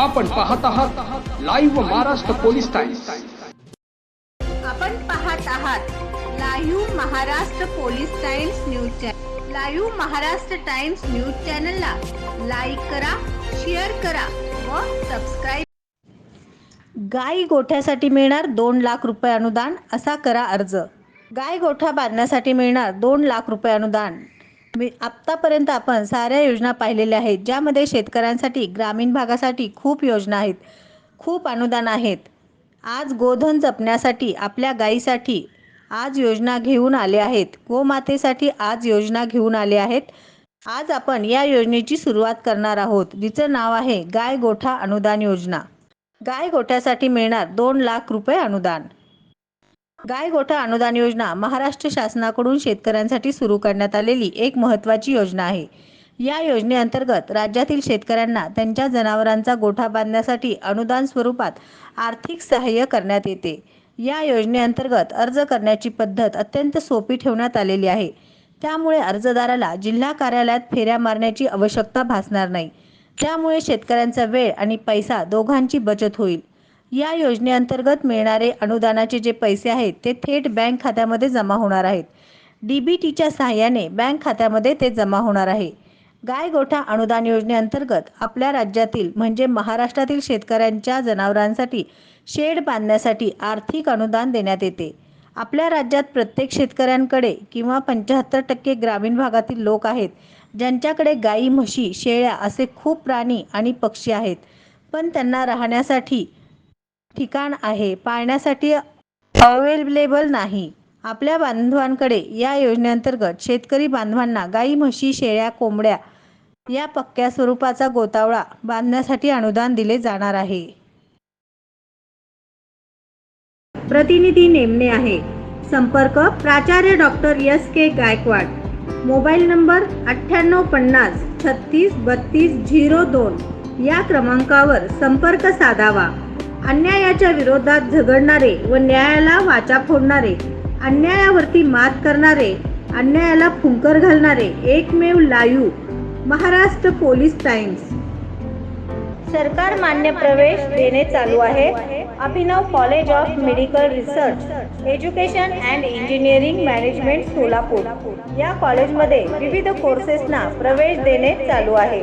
आपण पाहत आहात लाईव्ह महाराष्ट्र पोलीस टाइम्स आपण पाहत आहात live Maharashtra police times news channel live Maharashtra times news चॅनलला लाईक करा शेअर करा व सबस्क्राईब गाई गोठ्यासाठी मिळणार दोन लाख रुपये अनुदान असा करा अर्ज. गाय गोठा बांधण्यासाठी मिळणार दोन लाख रुपये अनुदान. आत्तापर्यंत आपण साऱ्या योजना पाहिलेल्या आहेत ज्यामध्ये शेतकऱ्यांसाठी ग्रामीण भागासाठी खूप योजना आहेत खूप अनुदान आहेत. आज गोधन जपण्यासाठी आपल्या गायीसाठी आज योजना घेऊन आले आहेत. गोमातेसाठी आज योजना घेऊन आले आहेत. आज आपण या योजनेची सुरुवात करणार आहोत. जिचं नाव आहे गाय गोठा अनुदान योजना. गाय गोठ्यासाठी मिळणार दोन लाख रुपये अनुदान. गाय गोठा अनुदान योजना महाराष्ट्र शासनाकडून शेतकऱ्यांसाठी सुरू करण्यात आलेली एक महत्त्वाची योजना आहे. या योजनेअंतर्गत राज्यातील शेतकऱ्यांना त्यांच्या जनावरांचा गोठा बांधण्यासाठी अनुदान स्वरूपात आर्थिक सहाय्य करण्यात येते. या योजनेअंतर्गत अर्ज करण्याची पद्धत अत्यंत सोपी ठेवण्यात आलेली आहे. त्यामुळे अर्जदाराला जिल्हा कार्यालयात फेऱ्या मारण्याची आवश्यकता भासणार नाही. त्यामुळे शेतकऱ्यांचा वेळ आणि पैसा दोघांची बचत होईल. या योजनेअंतर्गत मिळणारे अनुदानाचे जे पैसे आहेत ते थेट बँक खात्यामध्ये जमा होणार आहेत. डी बी टीच्या सहाय्याने बँक खात्यामध्ये ते जमा होणार आहे. गाय गोठा अनुदान योजनेअंतर्गत आपल्या राज्यातील म्हणजे महाराष्ट्रातील शेतकऱ्यांच्या जनावरांसाठी शेड बांधण्यासाठी आर्थिक अनुदान देण्यात येते. आपल्या राज्यात प्रत्येक शेतकऱ्यांकडे किंवा पंच्याहत्तर टक्के ग्रामीण भागातील लोक आहेत ज्यांच्याकडे गाई म्हशी शेळ्या असे खूप प्राणी आणि पक्षी आहेत. पण त्यांना राहण्यासाठी ठिकाण आहे. पाळण्यासाठी अवेलेबल नाही. आपल्या बांधवांकडे या योजनेअंतर्गत शेतकरी बांधवांना गाई म्हशी शेळ्या कोंबड्या या पक्क्या स्वरूपाचा गोतावळा बांधण्यासाठी अनुदान दिले जाणार आहे. प्रतिनिधी नेमणे आहे. संपर्क प्राचार्य doctor S K Gaikwad. Mobile number अठ्ठ्याण्णव पन्नास छत्तीस बत्तीस झिरो दोन या क्रमांकावर संपर्क साधावा. अन्यायाच्या विरोधात झगडणारे व न्यायाला वाचा फोडणारे अन्यायावरती मात करणारे अन्यायाला फुंकर घालणारे एकमेव लायू महाराष्ट्र पोलीस टाइम्स. सरकार मान्य प्रवेश देणे चालू आहे. Abhinav college of medical research education and engineering management Solapur. या कॉलेजमध्ये विविध कोर्सेसना प्रवेश देणे चालू आहे.